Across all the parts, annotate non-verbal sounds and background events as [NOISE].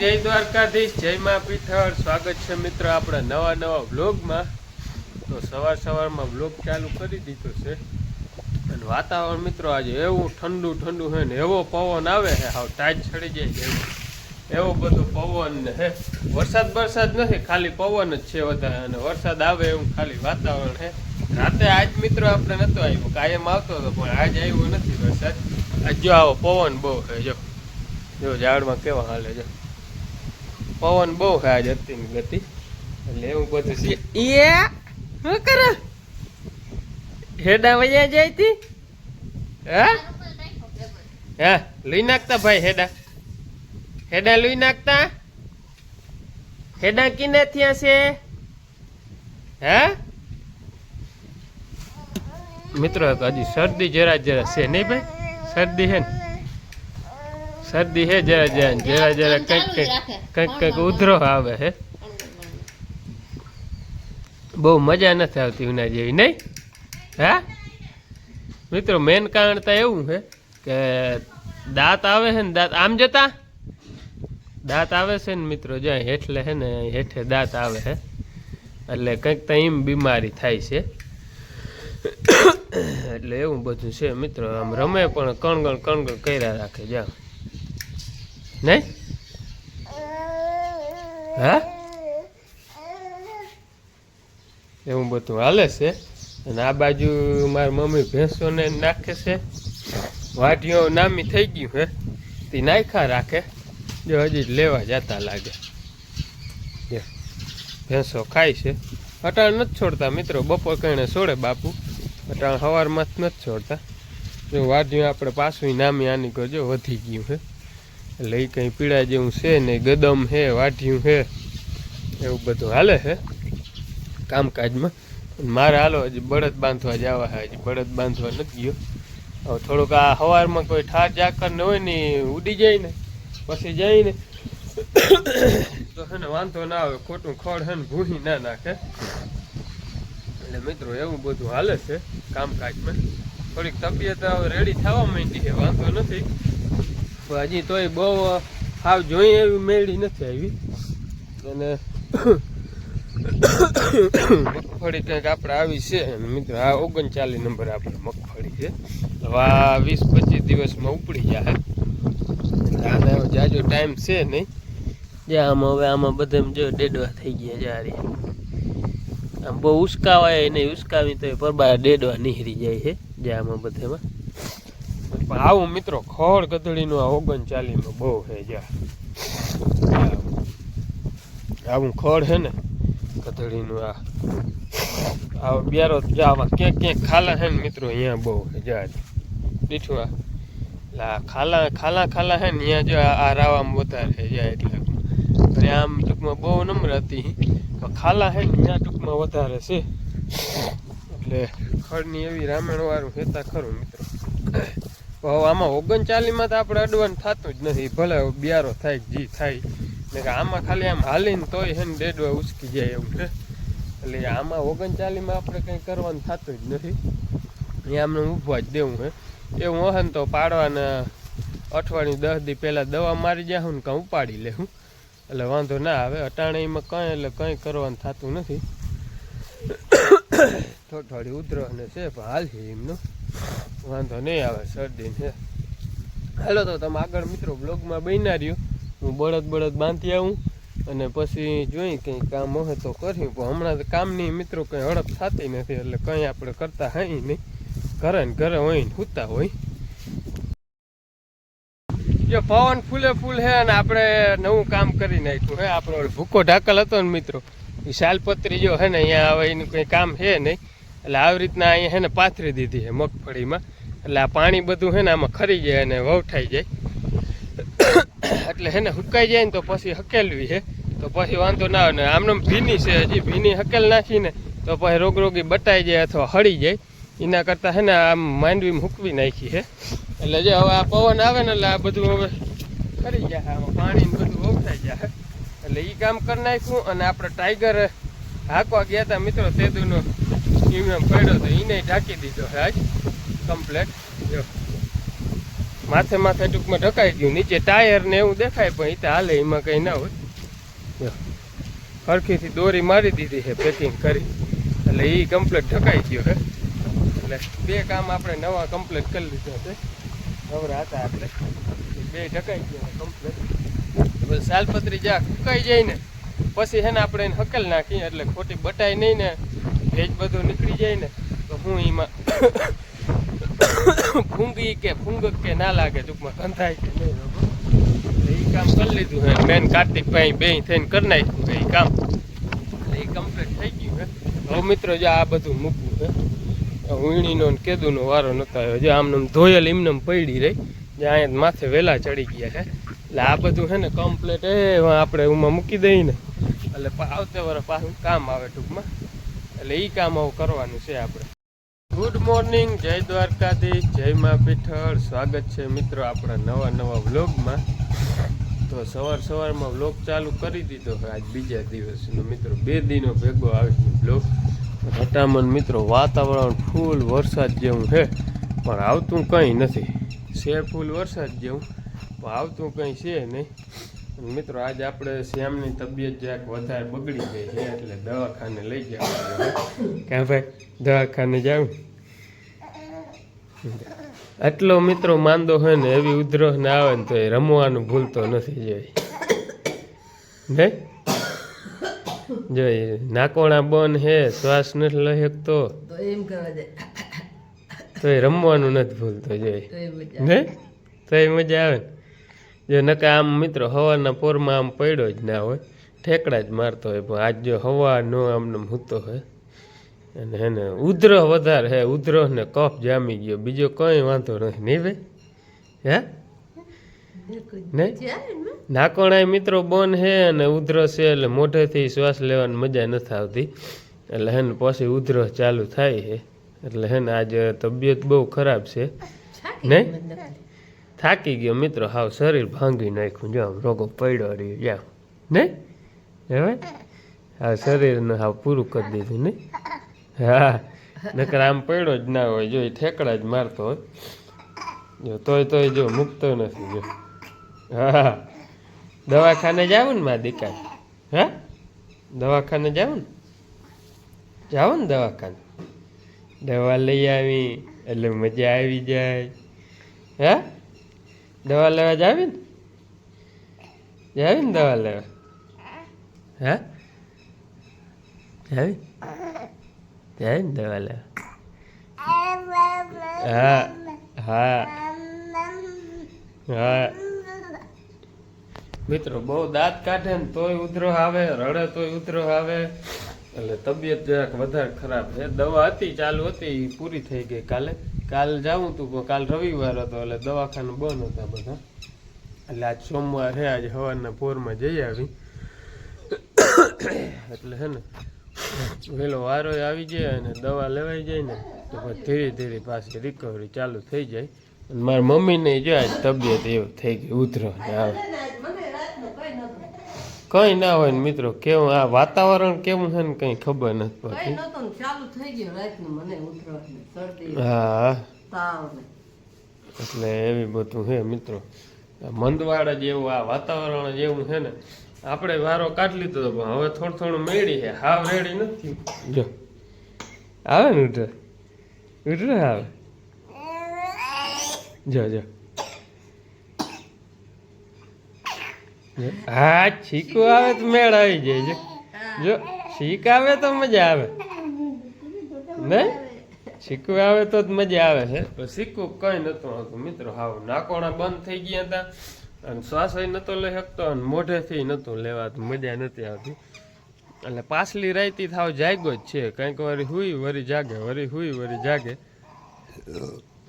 જય દ્વારકાધીશ, જય મા પીઠળ સ્વાગત છે મિત્રો આપણા નવા નવા વ્લોગમાં. તો સવાર સવારમાં વ્લોગ ચાલુ કરી દીધો છે. અને વાતાવરણ મિત્રો આજે એવું ઠંડુ ઠંડુ હોય ને એવો પવન આવે છે. હાવ ટાઈટ ચડી જાય છે એવો. બધો પવન ને હે. વરસાદ વરસાદ નથી, ખાલી પવન જ છે વધારે. અને વરસાદ આવે એવું ખાલી વાતાવરણ છે. રાતે આજ મિત્રો આપણે નતો આવ્યો. કાયમ આવતો હતો, પણ આજ આવ્યો નથી વરસાદ. આજ જો આવો પવન બહુ છે, જો. જો ઝાડમાં કેવા હાલે છે. પવન બહુ છે આજ અત્યારની ગતિ. એટલે એવું બધું છે. એ શું કરે? હેડા વયા જાય તી? હે? હે લઈ નાખતા ભાઈ હેડા. હેડા લઈ નાખતા? હેડા કિને થયા છે? હે? મિત્રો હજી શરદી જરા જરા છે નહીં ભાઈ? શરદી હે ને? શરદી હે જરા જરા જરા જરા કંઈક કંઈક કંઈક કંઈક ઉધરો આવે હે. બહુ મજા નથી આવતી ઉના જેવી નહીં? હા? મિત્રો મેન કારણ તો એવું છે કે દાંત આવે છે ને દાંત આમ જતા? દાંત આવે છે ને મિત્રો જ્યાં હેઠલે છે ને હેઠે દાંત આવે છે એટલે કંઈક તો એમ બીમારી થાય છે. [COUGHS] એટલે એવું બધું છે મિત્રો આમ રમે પણ કણગણ કણગણ કર્યા રાખે જામ નહીં? હા? એવું બધું હાલે છે? અને આ બાજુ મારી મમ્મી ભેંસોને નાખે છે. વાટીઓ નામી થઈ ગયું હે તે નાખ્યા રાખે. જો હજી લેવા જતા લાગે. ભેંસો ખાય છે. અટાણ નથી છોડતા મિત્રો, બપોર કહીને છોડે બાપુ. અટાણ સવારમાં જ નથી છોડતા. જો વાટીઓ આપણે પાછું નામી, આની કરજો વધી ગયું છે. એટલે એ કંઈ પીળા જેવું છે ને ગદમ છે વાઠિયું છે, એવું બધું હાલે છે કામકાજમાં. મારે હાલો હજી બળદ બાંધવા જવા છે, હજી બળદ બાંધવા નથી ગયો. હવે થોડુંક આ સવારમાં કોઈ ઠાર જાકર ને હોય ને ઉડી જાય ને, પછી જાય ને. તો છે ને વાંધો ના આવે, ખોટું ખડ છે ને ભૂહી ના નાખે. એટલે મિત્રો એવું બધું હાલે છે કામકાજમાં. થોડીક તબિયત હવે રેડી થવા માંડી છે, વાંધો નથી. હજી તોય બહુ હાવ જોઈ એવી મેળી નથી આવી. અને મગફળી કંઈક આપણે આવી છે. મિત્રો, આ ઓગણચાલીસ નંબર આપણે મગફળી છે. હવે વીસ પચીસ દિવસમાં ઉપડી જાય આને જાજો ટાઈમ છે નહીં. જે આમાં હવે આમાં બધા જો ડેડવા થઈ ગયા જારી આમ બહુ ઉસકાવાય નહીં. ઉસકાવી તો પરબા ડેડવા નીહરી જાય છે. જે આમાં બધામાં. પણ આવું મિત્રો, ખોળ ગધડીનું આ ઓગણચાલીસમાં બહુ છે, જા. આવું ખોળ છે ને, ગધડીનું આ. આ બિયારો જા આવા ક્યાંક ક્યાંક ખાલા છે ને મિત્રો, અહીંયા બહુ છે, જા. દીઠું આ એટલે ખાલા ખાલા ખાલા છે ને, અહીંયા જો આ રાવામાં વધારે જા, એટલે. અને આમ ટૂંકમાં બહુ નમ્ર હતી ખાલા છે ને, અહીંયા ટૂંકમાં વધારે છે. એટલે ખડની એવી રામાયણ વાળું હેતા ખરું મિત્રો. આમાં ઓગણચાલીસમાં તો આપણે અડવાનું થતું જ નથી. ભલે બિયારો થાય જી થાય. ને આમાં ખાલી આમ હાલીને તોય છે ને ડેડવા ઉચકી જાય એવું છે. એટલે આમાં ઓગણચાલીસમાં આપણે કંઈ કરવાનું થતું જ નથી. અહીંયા આમને ઊભવા જ દેવું હે. એવું હોય તો પાડવાના અઠવાડિયું દસ દી પહેલાં દવા મારી જાઉં ને કાં ઉપાડી લેવું એટલે વાંધો ના આવે. અટાણે એમાં કંઈ એટલે કંઈ કરવાનું થતું નથી. થોડી થોડી ઉધરો ને છે, પણ હાલ એમનું. વાંધો નહીં આવે, શરદી છે. હાલો તો તમે આગળ મિત્રો બ્લોગમાં બન્યા રહ્યો. હું બળદ બળદ બાંધી આવું અને પછી જોઈ કંઈ કામ હોય તો કર્યું. પણ હમણાં કામની મિત્રો કંઈ હડપ થતી નથી, એટલે કંઈ આપણે કરતા હઈ નહીં. ઘરે ને ઘરે હોય ને સૂતા હોય. જો પવન ફૂલે ફૂલ છે અને આપણે નવું કામ કરી નાખ્યું હે. આપણો ભૂકો ઢાકલ હતો ને મિત્રો એ શાલપત્રી જો હે ને, અહીંયા આવે એનું કંઈ કામ છે નહીં. એટલે આવી રીતના અહીંયા હે ને પાથરી દીધી છે મગફળીમાં. એટલે આ પાણી બધું છે ને આમાં ખરી જાય અને વવઠાઈ જાય. એટલે હે ને હુકાઈ જાય ને તો પછી હકેલવી છે. તો પછી વાંધો ના આવે. ને આમને ભીની છે હજી. ભીની હકેલ નાખીને તો પછી રોગરોગી બટાઈ જાય અથવા હળી જાય. એના કરતાં હે ને આમ માંડવી મૂકવી નાખી છે. એટલે જે હવે આ પવન આવે ને એટલે આ બધું હવે ખરી જાય આમાં પાણી બધું વવઠાઈ જાય એટલે એ કામ કરી નાખ્યું અને આપણે ટાઈગર હાંકવા ગયા હતા મિત્રો, તેદુનો એમ પડ્યો તો એને ઢાંકી દીધો આજ. કમ્પ્લેટ જો. માથે માથે ટૂંકમાં ઢકાઈ ગયું. નીચે ટાયર ને એવું દેખાય, પણ એ તો હાલે, એમાં કંઈ ના હોય. હરખીથી દોરી મારી દીધી છે, પેકિંગ કરી. એટલે એ કમ્પ્લેટ ઢકાઈ ગયો હે એટલે બે કામ આપણે નવા કમ્પ્લેટ કરી લીધા છે. નવરા હતા આપણે. બે ઢકાઈ ગયા કમ્પ્લેટ સાલપત્રી જ્યાં સુકાઈ જાય ને, પછી છે ને આપણે એને હકેલ નાખીએ, એટલે ખોટી બટાઈ નહીં ને ભેજ બધું નીકળી જાય ને, તો હું એમાં [COUGHS] ફૂંગી કે ફૂંગક કે ના લાગે, ટૂંકમાં કંથાય કે નહીં એ કામ કરી લીધું હે. બેન કાર્તિક ભાઈ બે થઈને કરી નાખ્યું એ કામ. એટલે એ કમ્પ્લીટ થઈ ગયું હે. હવે મિત્રો જો આ બધું મૂકવું છે વીણીનો ને કેદુનો વારો નતો આવ્યો. જે આમને આમ ધોયેલ એમને પડી રહી. જે અહીંયા માથે વેલા ચડી ગયા છે એટલે આ બધું છે ને કમ્પ્લેટ એ આપણે એમાં મૂકી દઈએ ને. એટલે આવતે વર પાછું કામ આવે ટૂંકમાં. એટલે એ કામ આવું કરવાનું છે આપણે. ગુડ મોર્નિંગ જય દ્વારકાધીશ, જય મા પીઠળ. સ્વાગત છે મિત્રો આપણા નવા નવા વ્લોગમાં. તો સવાર સવારમાં વ્લોગ ચાલુ કરી દીધો આજ બીજા દિવસનો મિત્રો. બે દિનો ભેગો આવી વ્લોગ. હટામણ મિત્રો વાતાવરણ ફૂલ વરસાદ જેવું છે, પણ આવતું કંઈ નથી. છે ફૂલ વરસાદ જેવું, પણ આવતું કંઈ છે નહીં. મિત્રો આજે આપણે શ્યામની તબિયત જરાક વધારે બગડી ગઈ છે એટલે દવાખાને લઈ જવા ક્યાં ભાઈ? દવાખાને જાઉં? આટલો મિત્રો માંદો હોય ને એવી ઉધરસ ને આવે ને તો એ રમવાનું ભૂલતો નથી જોઈ. ને જોઈ નાકોણા બન હે શ્વાસ નથી લઈ શકતો તો એમ કરવા દે. તો એ રમવાનું નથી ભૂલતો જોઈ. ને તો એ મજા આવે ને. જો નકા આમ મિત્રો હવાના પોરમાં આમ પડ્યો જ ના હોય ઠેકડા જ મારતો હોય પણ આજ જો હવા નો આમને હૂતો હોય. અને એને ને ઉધરો વધારે હે ઉધરો ને કફ જામી ગયો બીજો કંઈ વાંધો નથી નહીં ભાઈ? હે? નહીં? નાકોણાય મિત્રો બોન હે અને ઉધરસ છે એટલે મોઢેથી શ્વાસ લેવાની મજા નથી આવતી. એટલે હે ને પછી ઉધરસ ચાલુ થાય છે એટલે હે ને આજે તબિયત બહુ ખરાબ છે. નહીં? થાકી ગયો મિત્રો, હાવ શરીર ભાંગી નાખ્યું, જો રોગો પડ્યો રહ્યો જા નહીં હવે? હા શરીરને હાવ પૂરું કરી દીધું નહીં હા. નકર આમ પડ્યો જ ના હોય, જો એ ઠેકડા જ મારતો હોય. જો તોય તોય જો મૂકતો નથી, જો. હા. દવાખાને જાવ ને મા દીકા હા? દવાખાને જાવ ને? જાવ ને દવાખાને? દવા લઈ આવી, એટલે મજા આવી જાય. હે? દવા લેવા જાવી ને? જાવી ને દવા લેવા? હે? જાવી? જાવી ને દવા લેવા? હા હા. હા. મિત્રો બહુ દાંત કાઢે ને તોય ઉધરો આવે રડે તોય ઉધરો આવે. એટલે તબિયત જરાક વધારે ખરાબ છે. દવા હતી ચાલુ હતી પૂરી થઈ ગઈ કાલે. કાલ જાઉં તું, પણ કાલ રવિવાર હતો, એટલે દવાખાનું બંધ હતા બધા. એટલે આજ સોમવાર છે આજે સવારના પોરમાં જઈ આવી. એટલે હે ને પેલો વારો આવી જાય અને દવા લેવાઈ જાય ને, તો પછી ધીરે ધીરે પાછી રિકવરી ચાલુ થઈ જાય. અને મારી મમ્મીને જો આજ તબિયત એવું થઈ ગઈ ઉધરો આવે મને રાતનું કઈ નતું કઈ ના હોય ને મિત્રો કેવું આ વાતાવરણ કેવું છે ને કઈ ખબર નથી પડતી. ચાલુ થઈ ગયું રાતનું મને ઉતરવા હા. તાવ એટલે એવી બધું છે મિત્રો. મંદવાડા જેવું આ વાતાવરણ જેવું છે ને આપણે વારો કાઢી લીધો હતો પણ હવે થોડું થોડું મેળી છે. હાવ રેડી નથી જો. આવે ને ઉઠે ઉઠે આવે? જો જો. હા, છીકુ આવે તો મેળ આવી જાય જો, છીક આવે તો મજા આવે. નહીં છીકુ આવે તો જ મજા આવે છે. સિક્કું કઈ નતું આવતું. મિત્રો, હાવ નાકોણા બંધ થઈ ગયા હતા અને શ્વાસ નતો લઈ શકતો અને મોઢેથી નતું લેવાતું. મજા નથી આવતી. એટલે પાછલી રાયતી થાવ જાગ્યો જ છે. કંઈક વરી હુઈ વરી જાગે વરી હુઈ વરી જાગે.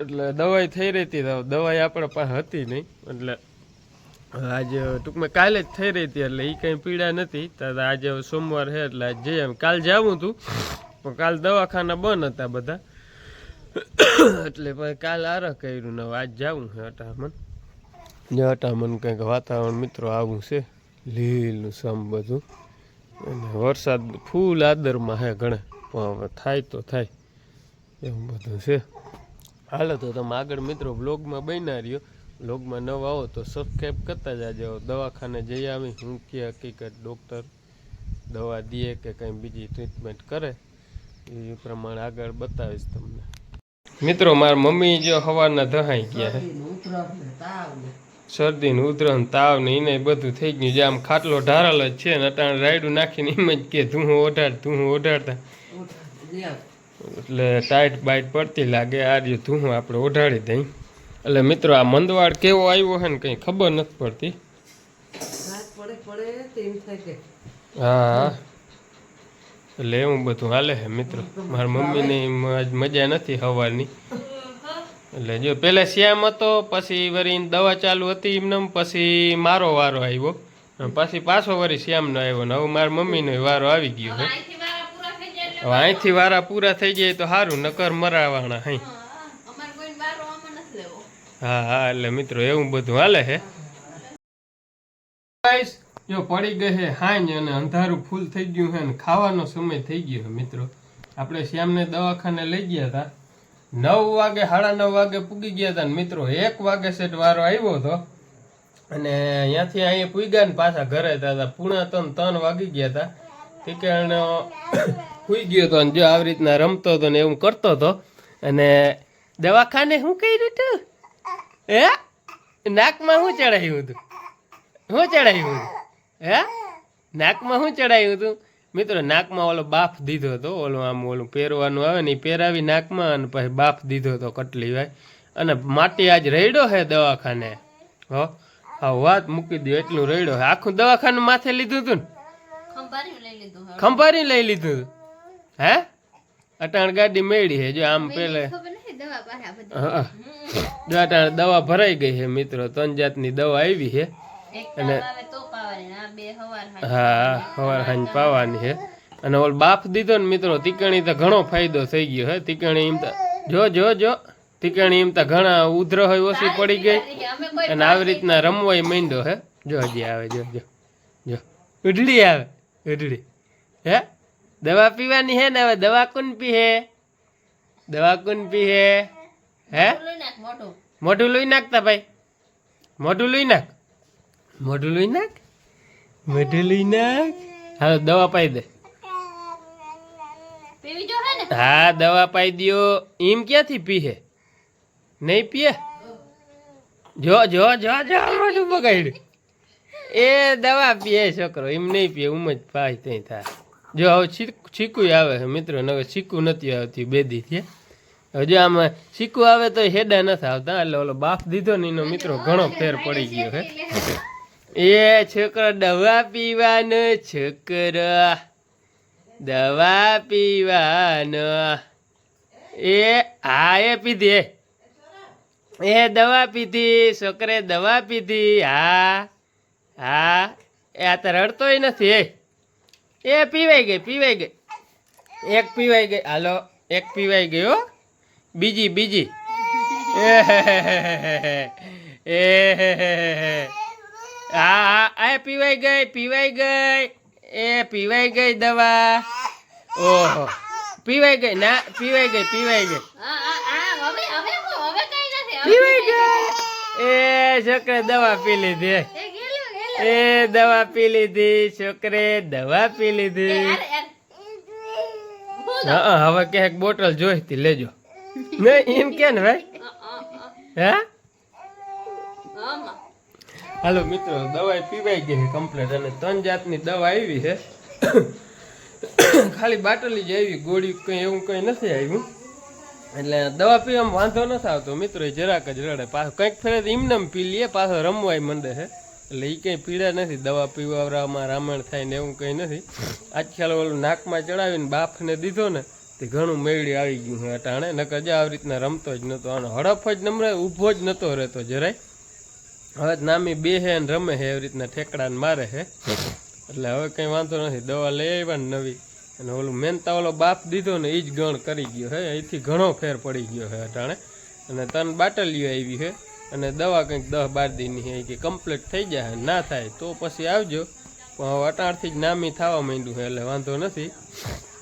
એટલે દવાઈ થઈ રહી હતી દવાઈ આપણે પાસે હતી નહીં. એટલે આજે ટૂંકમાં કાલે જ થઈ રહી હતી એટલે એ કંઈ પીડા નથી. આજે સોમવાર છે એટલે આજે જઈએ એમ કાલ જવું હતું. પણ કાલ દવાખાના બંધ હતા બધા. એટલે પછી કાલ આરહ કર્યું ને આજ જવું છે અટામણ ને અટામણ કંઈક વાતાવરણ મિત્રો આવું છે. લીલું સમ બધું. અને વરસાદ ફૂલ આદરમાં છે ઘણે. પણ હવે થાય તો થાય. એવું બધું છે. હાલો તો તમે આગળ મિત્રો બ્લોગમાં બન્યા રહ્યો. લોગમાં નવા આવો તો સબસ્ક્રાઈબ કરતા જાજો. દવાખાને જઈ આવી. હું કે હકીકત ડૉક્ટર દવા દે કે કંઈ બીજી ટ્રીટમેન્ટ કરે એ પ્રમાણે આગળ બતાવીશ તમને. મિત્રો મારા મમ્મી જો સવારના દહાઈ ગયા શરદી ને ઉધરસ તાવ ને એને બધું થઈ ગયું. જે આમ ખાટલો ઢારલ જ છે ને અટાણે રાયડું નાખીને એમ જ કે ધૂં ઓઢાડ ધૂં ઓઢાડતા. એટલે ટાઈટ બાઈટ પડતી લાગે. આ રહ્યું ધૂં આપણે ઓઢાડી દઈ. એટલે મિત્રો આ મંદવાડ કેવો આવ્યો છે ને કંઈ ખબર નથી પડતી. રાત પડે પડે તો એમ થાય કે. હા. હા એટલે એવું બધું હાલે છે મિત્રો. મારા મમ્મીની આજ મજા નથી હવાની એટલે જો પેલા શ્યામ હતો પછી વળી દવા ચાલુ હતી એમને પછી મારો વારો આવ્યો. પછી પાછો વળી શ્યામનો આવ્યો ને હવે મારા મમ્મીનો વારો આવી ગયો છે. હવે અહીંથી વારા પૂરા થઈ જાય તો સારું નકર મરાવાના હઈ. હા એટલે મિત્રો એવું બધું હાલે છે. જો પડી ગઈ છે હાંજ અને અંધારું ફૂલ થઈ ગયું છે અને ખાવાનો સમય થઈ ગયો છે મિત્રો. આપણે શ્યામને દવાખાને લઈ ગયા હતા. નવ વાગે, સાડા નવ વાગે પૂગી ગયા હતા મિત્રો એક વાગે સેટ વારો આવ્યો હતો. અને અહીંયાથી અહીંયા પૂગ્યા ને પાછા ઘરે હતા હતા. પૂણા ત્રણ ત્રણ વાગી ગયા હતા. કારણે પૂઈ ગયો હતો અને જો આવી રીતના રમતો હતો ને એવું કરતો હતો. અને દવાખાને શું કર્યું તું? હે? નાકમાં શું ચડાયું હતું? શું ચડાવ્યું હતું? હે? નાકમાં શું ચડાયું હતું? મિત્રો નાકમાં ઓલો બાફ દીધો હતો ઓલો આમ ઓલું પહેરવાનું આવે ને એ પહેરાવી નાકમાં અને પછી બાફ દીધો હતો કટલી ભાઈ અને માટી આજ રેડ્યો હે દવાખાને? હો? હા વાત મૂકી દો એટલું રેડ્યો હે. આખું દવાખાનું માથે લીધું હતું ને? ખંભારી લઈ લીધું હે? અટાણ ગાડી મેળી હે જો આમ પેલે હા જો અટાણ દવા ભરાઈ ગઈ છે મિત્રો ત્રણ જાતની દવા આવી છે. અને હા સવાર સાંજ પાવાની. છે. અને ઓલ બાફ દીધો ને મિત્રો તીકણી તો ઘણો ફાયદો થઈ ગયો હે તીકણી એમ તો જો જો જો તીકણી એમ તો ઘણા ઉધર હોય ઓછી પડી ગઈ. અને આવી રીતના રમવાય માંડ્યો હે જો હજી આવે જો જો જો. ઉડલી આવે ઉડલી હે? દવા પીવાની હે ને હવે? દવા કોણ પીહે? દવા કોણ પીહે? હે? મોઢું લઈ નાખતા ભાઈ. મોઢું લઈ નાખ. મોઢું લઈ નાખ? મોઢું લઈ નાખ? હાલો દવા પાઈ દે. હા દવા પાઈ દ્યો. એમ ક્યાંથી પીહે નહીં પીએ? જો જો જો જો મોઢું બગાડ્યું. એ દવા પીએ છોકરો એમ નહીં પીએ ઉમ જ પાય ત્યાં થાય. જો હવે છીક- આવે છે મિત્રો નવે છીકું નથી આવતી બેદી છે હવે જો આમાં છીકું આવે તો હેડા નથી આવતા. એટલે ઓલો બાફ દીધો ને એનો મિત્રો ઘણો ફેર પડી ગયો હે. એ છોકરો દવા પીવાનો છોકરો. દવા પીવાનો. એ હા, એ પીધી એ દવા પીધી, છોકરે દવા પીધી. હા હા, એ આ તો રડતોય નથી એ પીવાઈ ગઈ પીવાઈ ગઈ. એક પીવાઈ ગઈ, હાલો, એક પીવાઈ હો. બીજી બીજી. એ હા હા. આ પીવાઈ ગઈ પીવાઈ ગઈ. એ પીવાઈ ગઈ દવા. ઓહો. પીવાઈ ગઈ ના પીવાઈ ગઈ પીવાઈ ગઈ. પીવાઈ ગઈ. એ છોકરે દવા પી લીધી. એ દવા પી લીધી છોકરે દવા પી લીધી. હા હવે ક્યાંક બોટલ જોઈતી લેજો. નહીં એમ કે ને ભાઈ? હે? હાલો મિત્રો દવા પીવાઈ ગઈ છે કમ્પ્લીટ અને ત્રણ જાતની દવા આવી છે. ખાલી બાટલી જ આવી, ગોળી કંઈ એવું કંઈ નથી આવ્યું. એટલે દવા પીવામાં વાંધો નથી આવતો. મિત્રો જરાક જ રડે. પાછો કંઈક ફેરે એમને એમ પી લઈએ, પાછો રમવાય મંડે છે. એટલે એ કંઈ પીડા નથી. દવા પીવડાવવામાં રામાયણ થાય ને એવું કંઈ નથી. આજકાલ ઓલું નાકમાં ચડાવીને બાફને દીધો ને તે ઘણું મેળી આવી ગયું છે. અટાણે નકર જ આવી રીતના રમતો જ નહોતો આનો હડફ જ નમરે ઊભો જ નહોતો રહેતો જરાય. હવે જ નામી બે હે ને રમે છે એવી રીતના ઠેકડાને મારે છે એટલે હવે કંઈ વાંધો નથી. દવા લઈ આવ્યા ને નવી. અને ઓલું મેનતા ઓલો બાપ દીધો ને એ જ ગણ કરી ગયો હે. અહીંથી ઘણો ફેર પડી ગયો છે અટાણે. અને ત્રણ બાટલીઓ આવી છે અને દવા કંઈક દસ બાર દીની છે કે કમ્પ્લીટ થઈ જાય ના થાય તો પછી આવજો. પણ હવે અટાણથી જ નામી થવા માંડ્યું છે, એટલે વાંધો નથી.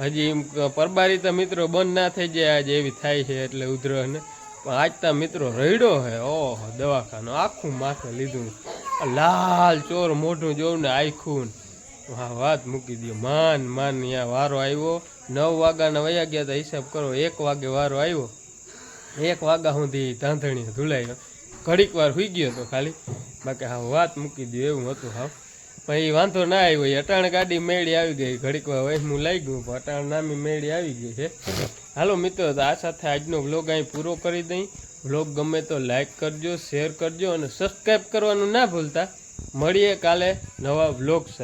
હજી પરબારી તો મિત્રો બંધ ના થઈ જાય, આજે એવી થાય છે એટલે ઉધરને પણ આજ તો મિત્રો રડ્યો હે ઓહો, દવાખાનું આખું માથે લીધું. લાલ ચોર મોઢું જોઉં ને. આખું હા વાત મૂકી દો માન માન અહીંયા વારો આવ્યો. નવ વાગ્યાના વયા ગયા તો, હિસાબ કરો, એક વાગે વારો આવ્યો. એક વાગ્યા સુધી તાંધણી ધુલાઈ ઘડીક વાર સુઈ ગયો હતો ખાલી. બાકી હા વાત મૂકી દો એવું હતું હા એ વાંધો ના આવ્યો. અટાણ ગાડી મેળી આવી ગઈ. ઘડીક વહેમું લાગી ગયું અટાણ નામી મેળી આવી ગઈ છે. હાલો મિત્રો આ સાથે આજનો વ્લોગ અહીં પૂરો કરી દઈ. વ્લોગ ગમે તો લાઈક કરજો, શેર કરજો અને સબસ્ક્રાઈબ કરવાનું ના ભૂલતા. મળીએ કાલે નવા વ્લોગ સાથે.